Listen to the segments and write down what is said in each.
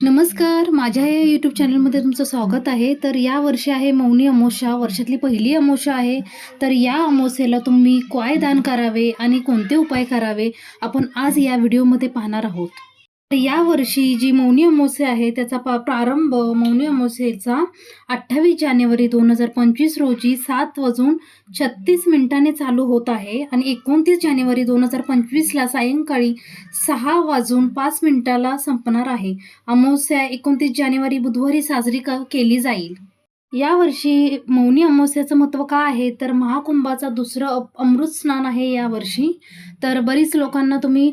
नमस्कार माझ्या या यूट्यूब चॅनलमध्ये तुमचं स्वागत आहे. तर या वर्षी आहे मौनी अमोशा वर्षातली पहिली अमोशा आहे. तर या अमोसेला तुम्ही काय दान करावे आणि कोणते उपाय करावे आपण आज या व्हिडिओमध्ये पाहणार आहोत. तर या वर्षी जी मौनी अमावस्या आहे त्याचा पा प्रारंभ मौनी अमावस्येचा अठ्ठावीस जानेवारी दोन हजार पंचवीस रोजी सात वाजून छत्तीस मिनिटाने चालू होत आहे आणि एकोणतीस जानेवारी दोन हजार पंचवीसला सायंकाळी सहा वाजून पाच मिनिटाला संपणार आहे. अमावस्या एकोणतीस जानेवारी बुधवारी साजरी क केली जाईल. यावर्षी मौनी अमावस्याचं महत्त्व काय आहे? तर महाकुंभाचा दुसरं अमृत स्नान आहे यावर्षी. तर बरीच लोकांना तुम्ही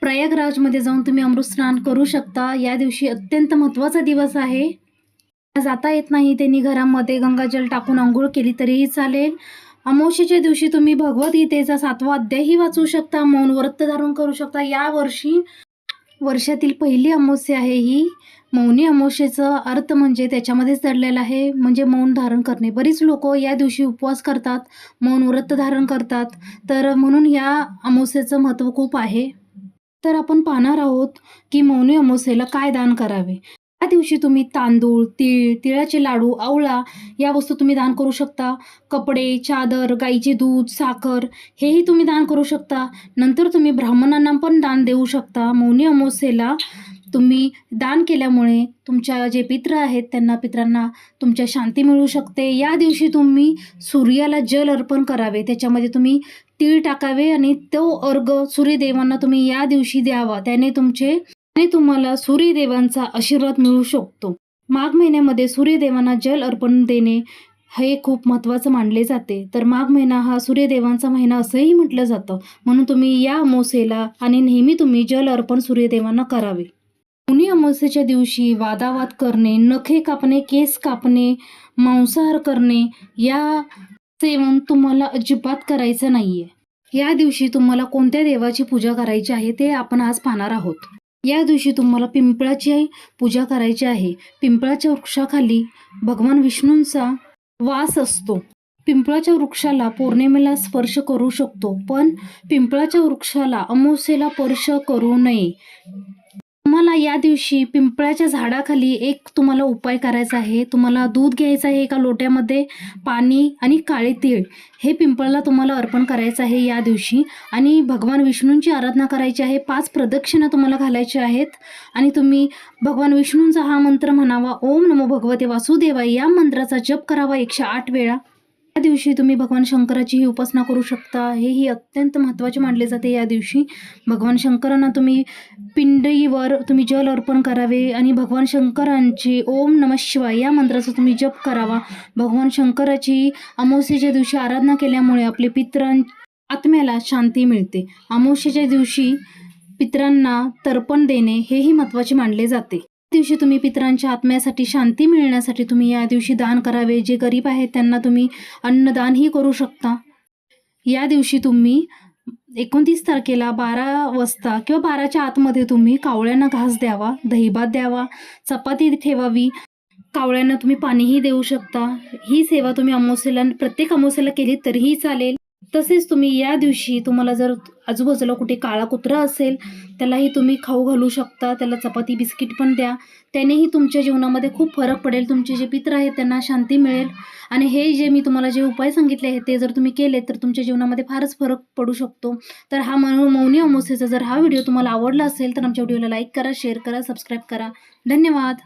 प्रयागराजमध्ये जाऊन तुम्ही अमृत स्नान करू शकता. या दिवशी अत्यंत महत्त्वाचा दिवस आहे. जाता येत नाही. त्यांनी घरामध्ये गंगाजल टाकून आंघोळ केली तरीही चालेल. अमावस्येच्या दिवशी तुम्ही भगवद्गीतेचा सातवा अध्यायही वाचू शकता. मौन व्रत धारण करू शकता. या वर्षी वर्षातील पहिली अमावस्या आहे ही. मौनी अमावस्येचा अर्थ म्हणजे त्याच्यामध्येच दडलेला आहे. म्हणजे मौन धारण करणे. बरीच लोक या दिवशी उपवास करतात मौन व्रत धारण करतात. तर म्हणून या अमावस्येचं महत्त्व खूप आहे. तर आपण पाहणार आहोत की मौनी अमावस्येला काय दान करावे? या दिवशी तुम्ही तांदूळ तीळ तिळाचे लाडू आवळा या वस्तू तुम्ही दान करू शकता. कपडे चादर गाईचे दूध साखर हेही तुम्ही दान करू शकता. नंतर तुम्ही ब्राह्मणांना पण दान देऊ शकता. मौनी अमावस्येला तुम्ही दान केल्यामुळे तुमच्या जे पित्र आहेत त्यांना पित्रांना तुमच्या शांती मिळू शकते. या दिवशी तुम्ही सूर्याला जल अर्पण करावे. त्याच्यामध्ये तुम्ही तीळ टाकावे आणि तो अर्घ सूर्यदेवांना तुम्ही या दिवशी द्यावा. त्याने तुमचे आणि तुम्हाला सूर्यदेवांचा आशीर्वाद मिळू शकतो. माघ महिन्यामध्ये सूर्यदेवांना जल अर्पण देणे हे खूप महत्त्वाचं मानले जाते. तर माघ महिना हा सूर्यदेवांचा महिना असंही म्हटलं जातं. म्हणून तुम्ही या अमावस्येला आणि नेहमी तुम्ही जल अर्पण सूर्यदेवांना करावे. उन्ही अमावस्येच्या दिवशी वादावाद करणे नखे कापणे केस कापणे मांसाहार करणे या सेवन तुम्हाला अजिबात करायचं नाहीये. या दिवशी तुम्हाला कोणत्या देवाची पूजा करायची आहे ते आपण आज पाहणार आहोत. या दिवशी तुम्हाला पिंपळाची पूजा करायची आहे. पिंपळाच्या वृक्षाखाली भगवान विष्णूंचा वास असतो. पिंपळाच्या वृक्षाला पौर्णिमेला स्पर्श करू शकतो पण पिंपळाच्या वृक्षाला अमावस्येला स्पर्श करू नये. तुम्हाला या दिवशी पिंपळाच्या झाडाखाली एक तुम्हाला उपाय करायचा आहे? तुम्हाला दूध घ्यायचं आहे एका लोट्यामध्ये? पाणी आणि काळे तीळ हे पिंपळाला तुम्हाला अर्पण करायचं आहे या दिवशी. आणि भगवान विष्णूंची आराधना करायची आहे. पाच प्रदक्षिणा तुम्हाला घालायच्या आहेत. आणि तुम्ही भगवान विष्णूंचा हा मंत्र म्हणावा. ओम नमो भगवते वासुदेवाय. या मंत्राचा जप करावा एकशे आठ वेळा. या दिवशी तुम्ही भगवान शंकराची ही उपासना करू शकता. हे ही अत्यंत महत्त्वाचे मानले जाते या दिवशी. भगवान शंकरांना तुम्ही पिंडईवर तुम्ही जल अर्पण करावे आणि भगवान शंकरांची ओम नम शिवाय या मंत्राचा तुम्ही जप करावा. भगवान शंकराची अमावस्येच्या दिवशी आराधना केल्यामुळे आपले पित्रां आत्म्याला शांती मिळते. अमावस्येच्या दिवशी पित्रांना तर्पण देणे हेही महत्त्वाचे मानले जाते. दिवशी तुम्ही पितरांच्या आत्म्यासाठी शांती मिळण्यासाठी तुम्ही या दिवशी दान करावे. जे गरीब आहेत त्यांना तुम्ही अन्नदानही करू शकता. या दिवशी तुम्ही एकोणतीस तारखेला बारा वाजता किंवा बाराच्या आतमध्ये तुम्ही कावळ्यांना घास द्यावा दहीभात द्यावा चपाती ठेवावी. कावळ्यांना तुम्ही पाणीही देऊ शकता. ही सेवा तुम्ही अमावस्येला प्रत्येक अमावस्येला केली तरीही चालेल. तसेच तुम्ही या दिवशी तुम्हाला जर आजूबाजूला कुठे काळा कुत्रा असेल त्यालाही तुम्ही खाऊ घालू शकता त्याला चपाती बिस्किट पण द्या. त्यानेही तुमच्या जीवनामध्ये खूप फरक पडेल तुमचे जे पित्र आहेत त्यांना शांती मिळेल. आणि हे जे मी तुम्हाला जे उपाय सांगितले आहेत ते जर तुम्ही केले तर तुमच्या जीवनामध्ये फारच फरक पडू शकतो. तर हा मौ मौनी अमोसेचा जर हा व्हिडिओ तुम्हाला आवडला असेल तर आमच्या व्हिडिओला लाईक करा शेअर करा सबस्क्राईब करा. धन्यवाद!